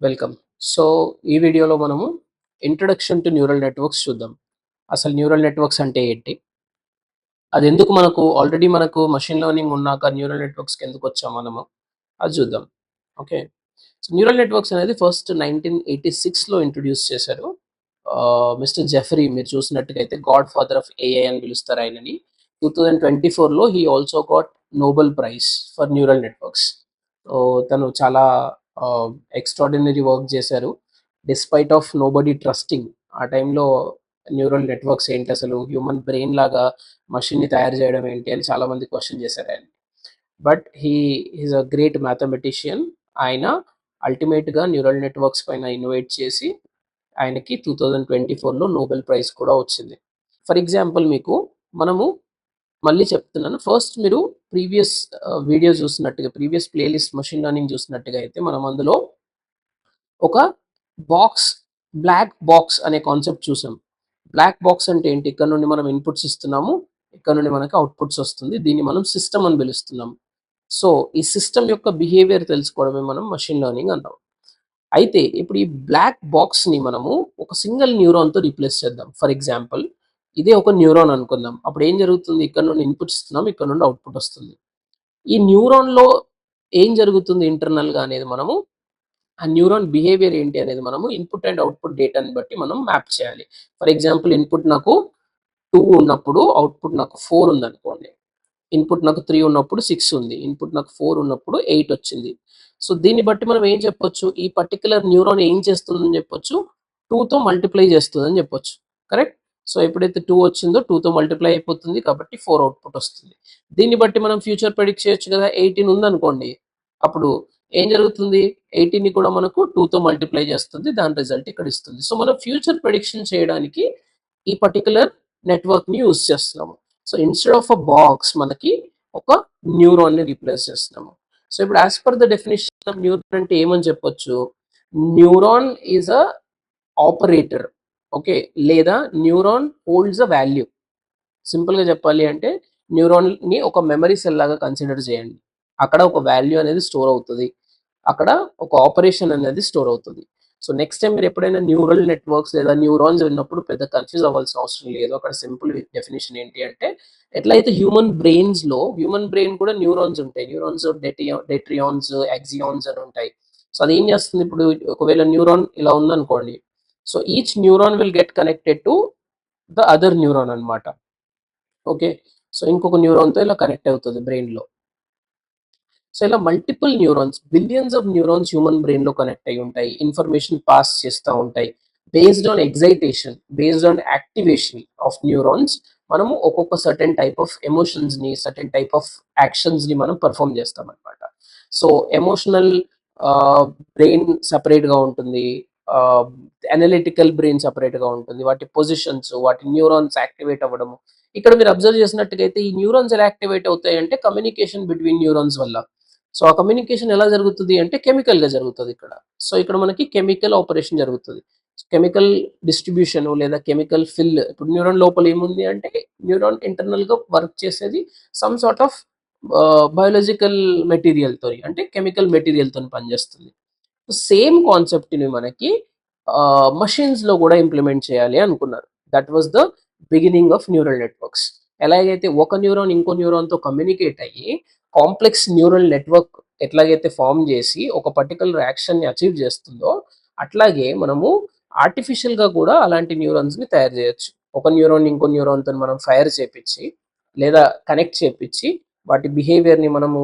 Welcome so ఈ వీడియోలో మనము ఇంట్రడక్షన్ టు న్యూరల్ నెట్వర్క్స్ చూద్దాం. అసలు న్యూరల్ నెట్వర్క్స్ అంటే ఏంటి? అది ఎందుకు మనకు ఆల్రెడీ మనకు మషిన్ లెర్నింగ్ ఉన్నాక న్యూరల్ నెట్వర్క్స్కి ఎందుకు వచ్చాం మనము? అది చూద్దాం. ఓకే సో న్యూరల్ నెట్వర్క్స్ అనేది ఫస్ట్ నైన్టీన్ ఎయిటీ సిక్స్లో ఇంట్రడ్యూస్ చేశారు. Uh, మిస్టర్ జెఫరీ మీరు చూసినట్టుగైతే అయితే గాడ్ ఫాదర్ ఆఫ్ ఏఐ అని పిలుస్తారు ఆయనని. టూ థౌజండ్ ట్వంటీ ఫోర్లో he also got Nobel prize for neural networks తను చాలా ఎక్స్ట్రాడినరీ వర్క్ చేశారు. Despite of nobody trusting ఆ టైంలో న్యూరల్ నెట్వర్క్స్ ఏంటి అసలు? హ్యూమన్ బ్రెయిన్ లాగా మషిన్ని తయారు చేయడం ఏంటి అని చాలా మంది క్వశ్చన్ చేశారు ఆయన but he is a great mathematician ఆయన అల్టిమేట్గా న్యూరల్ నెట్వర్క్స్ పైన ఇన్నోవేట్ చేసి ఆయనకి టూ థౌజండ్ ట్వంటీ ఫోర్లో నోబెల్ ప్రైజ్ కూడా వచ్చింది. ఫర్ ఎగ్జాంపుల్ మీకు మనము మళ్ళీ చెప్తున్నాను. ఫస్ట్ మీరు ప్రీవియస్ వీడియో చూసినట్టుగా ప్రీవియస్ ప్లేలిస్ట్ మషిన్ లెర్నింగ్ చూసినట్టుగా అయితే మనం అందులో ఒక బాక్స్ బ్లాక్ బాక్స్ అనే కాన్సెప్ట్ చూసాం. బ్లాక్ బాక్స్ అంటే ఏంటి? ఇక్కడ నుండి మనం ఇన్పుట్స్ ఇస్తున్నాము ఇక్కడ నుండి మనకి అవుట్పుట్స్ వస్తుంది. దీన్ని మనం సిస్టమ్ అని పిలుస్తున్నాం. సో ఈ సిస్టమ్ యొక్క బిహేవియర్ తెలుసుకోవడమే మనం మషిన్ లెర్నింగ్ అంటాం. అయితే ఇప్పుడు ఈ బ్లాక్ బాక్స్ని మనము ఒక సింగిల్ న్యూరాన్తో రీప్లేస్ చేద్దాం. ఫర్ ఎగ్జాంపుల్ ఇదే ఒక న్యూరాన్ అనుకుందాం. అప్పుడు ఏం జరుగుతుంది? ఇక్కడ నుండి ఇన్పుట్ ఇస్తున్నాం ఇక్కడ నుండి అవుట్పుట్ వస్తుంది. ఈ న్యూరాన్లో ఏం జరుగుతుంది ఇంటర్నల్గా అనేది మనము ఆ న్యూరాన్ బిహేవియర్ ఏంటి అనేది మనము ఇన్పుట్ అండ్ అవుట్పుట్ డేటాని బట్టి మనం మ్యాప్ చేయాలి. ఫర్ ఎగ్జాంపుల్ ఇన్పుట్ నాకు టూ ఉన్నప్పుడు అవుట్పుట్ నాకు ఫోర్ ఉంది అనుకోండి ఇన్పుట్ నాకు త్రీ ఉన్నప్పుడు సిక్స్ ఉంది. ఇన్పుట్ నాకు ఫోర్ ఉన్నప్పుడు ఎయిట్ వచ్చింది. సో దీన్ని బట్టి మనం ఏం చెప్పొచ్చు? ఈ పర్టికులర్ న్యూరాన్ ఏం చేస్తుందని చెప్పొచ్చు? టూతో మల్టిప్లై చేస్తుందని చెప్పొచ్చు. కరెక్ట్ సో ఎప్పుడైతే టూ వచ్చిందో టూతో మల్టిప్లై అయిపోతుంది కాబట్టి ఫోర్ అవుట్పుట్ వస్తుంది. దీన్ని బట్టి మనం ఫ్యూచర్ ప్రెడిక్ట్ చేయొచ్చు కదా ఎయిటీన్ ఉందనుకోండి. అప్పుడు ఏం జరుగుతుంది? 18 ని కూడా మనకు టూతో మల్టిప్లై చేస్తుంది దాని రిజల్ట్ ఇక్కడ ఇస్తుంది. సో మనం ఫ్యూచర్ ప్రెడిక్షన్ చేయడానికి ఈ పర్టికులర్ నెట్వర్క్ని యూజ్ చేస్తున్నాము. So instead of a box మనకి ఒక న్యూరాన్ని రీప్లేస్ చేస్తున్నాము. సో ఇప్పుడు as per the definition of neuron అంటే ఏమని చెప్పొచ్చు? Neuron is a operator okay. లేదా న్యూరాన్ హోల్డ్స్ అ వాల్యూ. సింపుల్గా చెప్పాలి అంటే న్యూరాన్ని ఒక మెమరీ సెల్ లాగా కన్సిడర్ చేయండి. అక్కడ ఒక వాల్యూ అనేది స్టోర్ అవుతుంది. అక్కడ ఒక ఆపరేషన్ అనేది స్టోర్ అవుతుంది. సో నెక్స్ట్ టైం మీరు ఎప్పుడైనా న్యూరల్ నెట్వర్క్స్ లేదా న్యూరాన్స్ విన్నప్పుడు పెద్ద కన్ఫ్యూజ్ అవ్వాల్సిన అవసరం లేదు. అక్కడ సింపుల్ డెఫినేషన్ ఏంటి అంటే ఎట్లయితే హ్యూమన్ బ్రెయిన్స్లో హ్యూమన్ బ్రెయిన్ కూడా న్యూరాన్స్ ఉంటాయి. న్యూరాన్స్ డెట్రియాన్స్ ఎగ్జియాన్స్ అని ఉంటాయి. సో అది ఏం చేస్తుంది ఇప్పుడు? ఒకవేళ న్యూరాన్ ఇలా ఉందనుకోండి so each neuron will get connected to the other neuron అన్నమాట. ఓకే సో ఇంకొక న్యూరాన్తో ఇలా కనెక్ట్ అవుతుంది బ్రెయిన్లో. సో ఇలా multiple neurons billions of neurons human బ్రెయిన్లో కనెక్ట్ అయి ఉంటాయి. ఇన్ఫర్మేషన్ పాస్ చేస్తూ ఉంటాయి. Based on excitation based on activation of neurons మనము ఒక్కొక్క సర్టెన్ టైప్ ఆఫ్ ఎమోషన్స్ని సర్టెన్ టైప్ ఆఫ్ యాక్షన్స్ని మనం పర్ఫామ్ చేస్తాం అనమాట సో ఎమోషనల్ బ్రెయిన్ సపరేట్గా ఉంటుంది. అనలిటికల్ బ్రెయిన్ సపరేట్గా ఉంటుంది. వాటి పొజిషన్స్ వాటి న్యూరాన్స్ యాక్టివేట్ అవ్వడము. ఇక్కడ మీరు అబ్జర్వ్ చేసినట్టుగా అయితే ఈ న్యూరాన్స్ ఎలా యాక్టివేట్ అవుతాయి అంటే కమ్యూనికేషన్ బిట్వీన్ న్యూరాన్స్ వల్ల. సో ఆ కమ్యూనికేషన్ ఎలా జరుగుతుంది అంటే కెమికల్గా జరుగుతుంది ఇక్కడ. సో ఇక్కడ మనకి కెమికల్ ఆపరేషన్ జరుగుతుంది. కెమికల్ డిస్ట్రిబ్యూషన్ లేదా కెమికల్ ఫిల్ ఇప్పుడు న్యూరాన్ లోపల ఏముంది అంటే న్యూరాన్ ఇంటర్నల్గా వర్క్ చేసేది some sort of biological material తోని. అంటే కెమికల్ మెటీరియల్ తోని పనిచేస్తుంది. సేమ్ కాన్సెప్ట్ని మనకి మషిన్స్లో కూడా ఇంప్లిమెంట్ చేయాలి అనుకున్నారు. That was the beginning of neural networks ఎలాగైతే ఒక న్యూరాన్ ఇంకో న్యూరాన్తో కమ్యూనికేట్ అయ్యి కాంప్లెక్స్ న్యూరల్ నెట్వర్క్ ఎట్లాగైతే ఫామ్ చేసి ఒక పర్టికులర్ యాక్షన్ని అచీవ్ చేస్తుందో అట్లాగే మనము ఆర్టిఫిషియల్గా కూడా అలాంటి న్యూరాన్స్ని తయారు చేయొచ్చు. ఒక న్యూరాన్ ఇంకో న్యూరాన్తో మనం ఫైర్ చేపించి లేదా కనెక్ట్ చేపించి వాటి బిహేవియర్ని మనము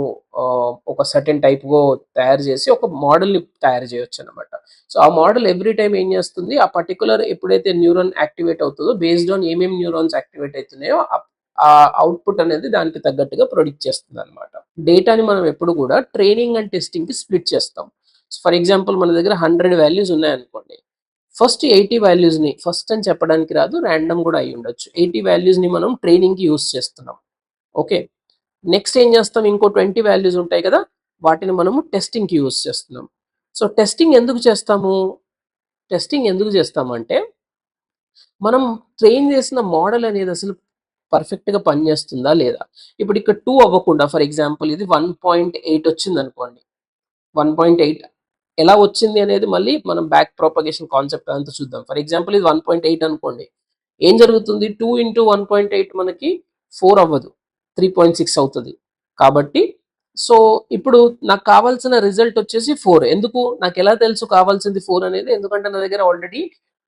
ఒక సర్టెన్ టైప్గా తయారు చేసి ఒక మోడల్ని తయారు చేయొచ్చు అనమాట సో ఆ మోడల్ ఎవ్రీ టైం ఏం చేస్తుంది? ఆ పర్టికులర్ ఎప్పుడైతే న్యూరాన్ యాక్టివేట్ అవుతుందో బేస్డ్ ఆన్ ఏమేమి న్యూరాన్స్ యాక్టివేట్ అవుతున్నాయో ఆ- అవుట్పుట్ అనేది దానికి తగ్గట్టుగా ప్రొడిక్ట్ చేస్తుంది అనమాట డేటాని మనం ఎప్పుడు కూడా ట్రైనింగ్ అండ్ టెస్టింగ్కి స్ప్లిట్ చేస్తాం. ఫర్ ఎగ్జాంపుల్ మన దగ్గర హండ్రెడ్ వాల్యూస్ ఉన్నాయనుకోండి. ఫస్ట్ ఎయిటీ వాల్యూస్ని ఫస్ట్ అని చెప్పడానికి రాదు ర్యాండమ్ కూడా అయి ఉండొచ్చు ఎయిటీ వాల్యూస్ని మనం ట్రైనింగ్కి యూస్ చేస్తున్నాం. ఓకే నెక్స్ట్ ఏం చేస్తాం? ఇంకో ట్వంటీ వాల్యూస్ ఉంటాయి కదా వాటిని మనము టెస్టింగ్కి యూజ్ యూస్ చేస్తున్నాం. సో టెస్టింగ్ ఎందుకు చేస్తాము? టెస్టింగ్ ఎందుకు చేస్తామంటే మనం ట్రైన్ చేసిన మోడల్ అనేది అసలు పర్ఫెక్ట్గా పనిచేస్తుందా లేదా? ఇప్పుడు ఇక్కడ టూ అవ్వకుండా ఫర్ ఎగ్జాంపుల్ ఇది వన్ పాయింట్ ఎయిట్ వచ్చింది అనుకోండి. వన్ పాయింట్ ఎయిట్ ఎలా వచ్చింది అనేది మళ్ళీ మనం బ్యాక్ ప్రాపగేషన్ కాన్సెప్ట్ అంతా చూద్దాం. ఫర్ ఎగ్జాంపుల్ ఇది వన్ పాయింట్ ఎయిట్ అనుకోండి. ఏం జరుగుతుంది? Two into one point eight మనకి ఫోర్ అవ్వదు. త్రీ పాయింట్ సిక్స్ అవుతుంది. కాబట్టి సో ఇప్పుడు నాకు కావాల్సిన రిజల్ట్ వచ్చేసి ఫోర్ ఎందుకు? నాకు ఎలా తెలుసు కావాల్సింది ఫోర్ అనేది? ఎందుకంటే నా దగ్గర ఆల్రెడీ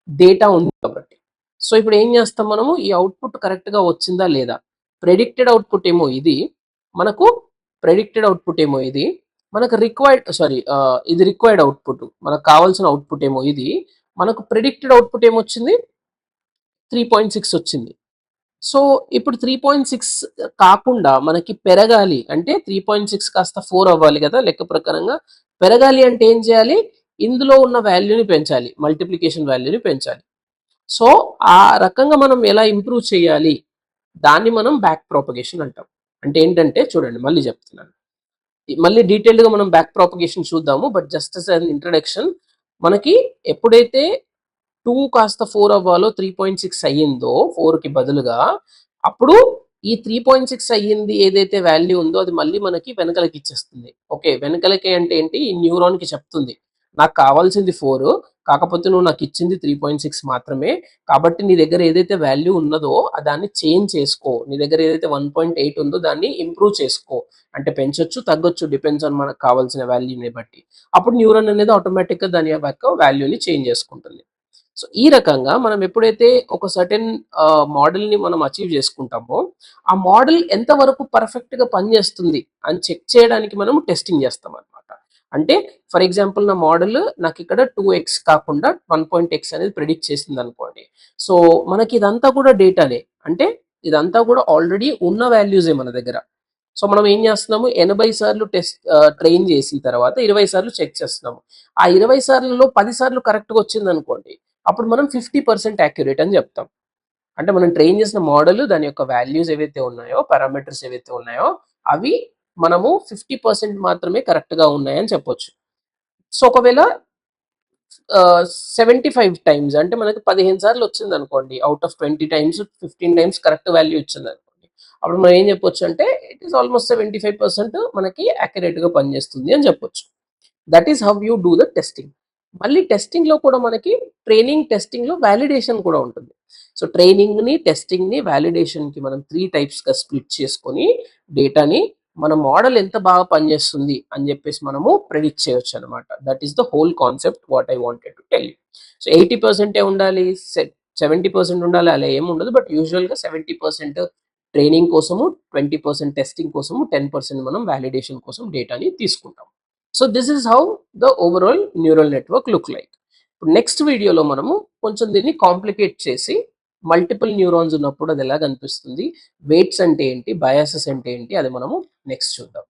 డేటా ఉంది కాబట్టి. సో ఇప్పుడు ఏం చేస్తాం మనము? ఈ అవుట్పుట్ కరెక్ట్గా వచ్చిందా లేదా? ప్రెడిక్టెడ్ అవుట్పుట్ ఏమో ఇది. మనకు ప్రెడిక్టెడ్ అవుట్పుట్ ఏమో ఇది. మనకు రిక్వైర్డ్ సారీ ఇది రిక్వైర్డ్ అవుట్పుట్ మనకు కావాల్సిన అవుట్పుట్ ఏమో ఇది. మనకు ప్రిడిక్టెడ్ అవుట్పుట్ ఏమొచ్చింది? త్రీ పాయింట్ సిక్స్ వచ్చింది. సో ఇప్పుడు త్రీ పాయింట్ సిక్స్ కాకుండా మనకి పెరగాలి అంటే త్రీ పాయింట్ సిక్స్ కాస్త ఫోర్ అవ్వాలి కదా లెక్క ప్రకారంగా. పెరగాలి అంటే ఏం చేయాలి? ఇందులో ఉన్న వాల్యూని పెంచాలి మల్టిప్లికేషన్ వాల్యూని పెంచాలి. సో ఆ రకంగా మనం ఎలా ఇంప్రూవ్ చేయాలి? దాన్ని మనం బ్యాక్ ప్రాపగేషన్ అంటాం. అంటే ఏంటంటే చూడండి మళ్ళీ చెప్తున్నాను. మళ్ళీ డీటెయిల్డ్గా మనం బ్యాక్ ప్రాపగేషన్ చూద్దాము but just as an introduction మనకి ఎప్పుడైతే టూ కాస్త ఫోర్ అవ్వాలో త్రీ పాయింట్ సిక్స్ అయ్యిందో ఫోర్కి బదులుగా అప్పుడు ఈ త్రీ పాయింట్ సిక్స్ అయ్యింది ఏదైతే వాల్యూ ఉందో అది మళ్ళీ మనకి వెనకలకి ఇచ్చేస్తుంది. ఓకే వెనకలకి అంటే ఏంటి? ఈ న్యూరాన్కి చెప్తుంది. నాకు కావాల్సింది ఫోర్ కాకపోతే నువ్వు నాకు ఇచ్చింది త్రీ పాయింట్ సిక్స్ మాత్రమే కాబట్టి నీ దగ్గర ఏదైతే వాల్యూ ఉన్నదో దాన్ని చేంజ్ చేసుకో. నీ దగ్గర ఏదైతే వన్ పాయింట్ ఎయిట్ ఉందో దాన్ని ఇంప్రూవ్ చేసుకో. అంటే పెంచొచ్చు తగ్గొచ్చు డిపెండ్స్ ఆన్ మనకు కావాల్సిన వాల్యూని బట్టి. అప్పుడు న్యూరాన్ అనేది ఆటోమేటిక్గా దాని యొక్క వాల్యూని చేంజ్ చేసుకుంటుంది. సో ఈ రకంగా మనం ఎప్పుడైతే ఒక సర్టెన్ మోడల్ని మనం అచీవ్ చేసుకుంటామో ఆ మోడల్ ఎంతవరకు పర్ఫెక్ట్గా పనిచేస్తుంది అని చెక్ చేయడానికి మనం టెస్టింగ్ చేస్తాం అనమాట అంటే ఫర్ ఎగ్జాంపుల్ నా మోడల్ నాకు ఇక్కడ టూ ఎక్స్ కాకుండా వన్ పాయింట్ ఎక్స్ అనేది ప్రిడిక్ట్ చేసింది అనుకోండి సో మనకి ఇదంతా కూడా డేటానే అంటే ఇదంతా కూడా ఆల్రెడీ ఉన్న వాల్యూసే మన దగ్గర. సో మనం ఏం చేస్తున్నాము? ఎనభై సార్లు టెస్ట్ ట్రైన్ చేసిన తర్వాత ఇరవై సార్లు చెక్ చేస్తున్నాము. ఆ ఇరవై సార్లలో పది సార్లు కరెక్ట్గా వచ్చింది అనుకోండి అప్పుడు మనం ఫిఫ్టీ పర్సెంట్ యాక్యురేట్ అని చెప్తాం. అంటే మనం ట్రైన్ చేసిన మోడల్ దాని యొక్క వాల్యూస్ ఏవైతే ఉన్నాయో పారామీటర్స్ ఏవైతే ఉన్నాయో అవి మనము ఫిఫ్టీ పర్సెంట్ మాత్రమే కరెక్ట్గా ఉన్నాయని చెప్పొచ్చు. సో ఒకవేళ సెవెంటీ ఫైవ్ టైమ్స్ అంటే మనకి పదిహేను సార్లు వచ్చింది అనుకోండి out of twenty times fifteen times correct value ఇచ్చింది అనుకోండి అప్పుడు మనం ఏం చెప్పొచ్చు అంటే it is almost seventy five percent మనకి యాక్యురేట్గా గా పనిచేస్తుంది అని చెప్పొచ్చు. That is how you do the testing మళ్ళీ టెస్టింగ్లో కూడా మనకి ట్రైనింగ్ టెస్టింగ్లో వ్యాలిడేషన్ కూడా ఉంటుంది. సో ట్రైనింగ్ని టెస్టింగ్ని వ్యాలిడేషన్కి మనం త్రీ టైప్స్గా స్ప్లిట్ చేసుకొని డేటాని మన మోడల్ ఎంత బాగా పనిచేస్తుంది అని చెప్పేసి మనము ప్రెడిక్ట్ చేయొచ్చు అనమాట that is the whole concept what I wanted to tell so eighty పర్సెంటే ఉండాలి సెవెంటీ పర్సెంట్ ఉండాలి అలా ఏమి ఉండదు. బట్ యూజువల్గా సెవెంటీ పర్సెంట్ ట్రైనింగ్ కోసము ట్వంటీ పర్సెంట్ టెస్టింగ్ కోసము టెన్ పర్సెంట్ మనం వ్యాలిడేషన్ కోసం డేటాని తీసుకుంటాం. So this is how the overall neural network look like ఇప్పుడు నెక్స్ట్ వీడియోలో మనము కొంచెం దీన్ని కాంప్లికేట్ చేసి మల్టిపుల్ న్యూరాన్స్ ఉన్నప్పుడు అది ఎలా కనిపిస్తుంది? వెయిట్స్ అంటే ఏంటి? బయాసెస్ అంటే ఏంటి? అది మనము నెక్స్ట్ చూద్దాం.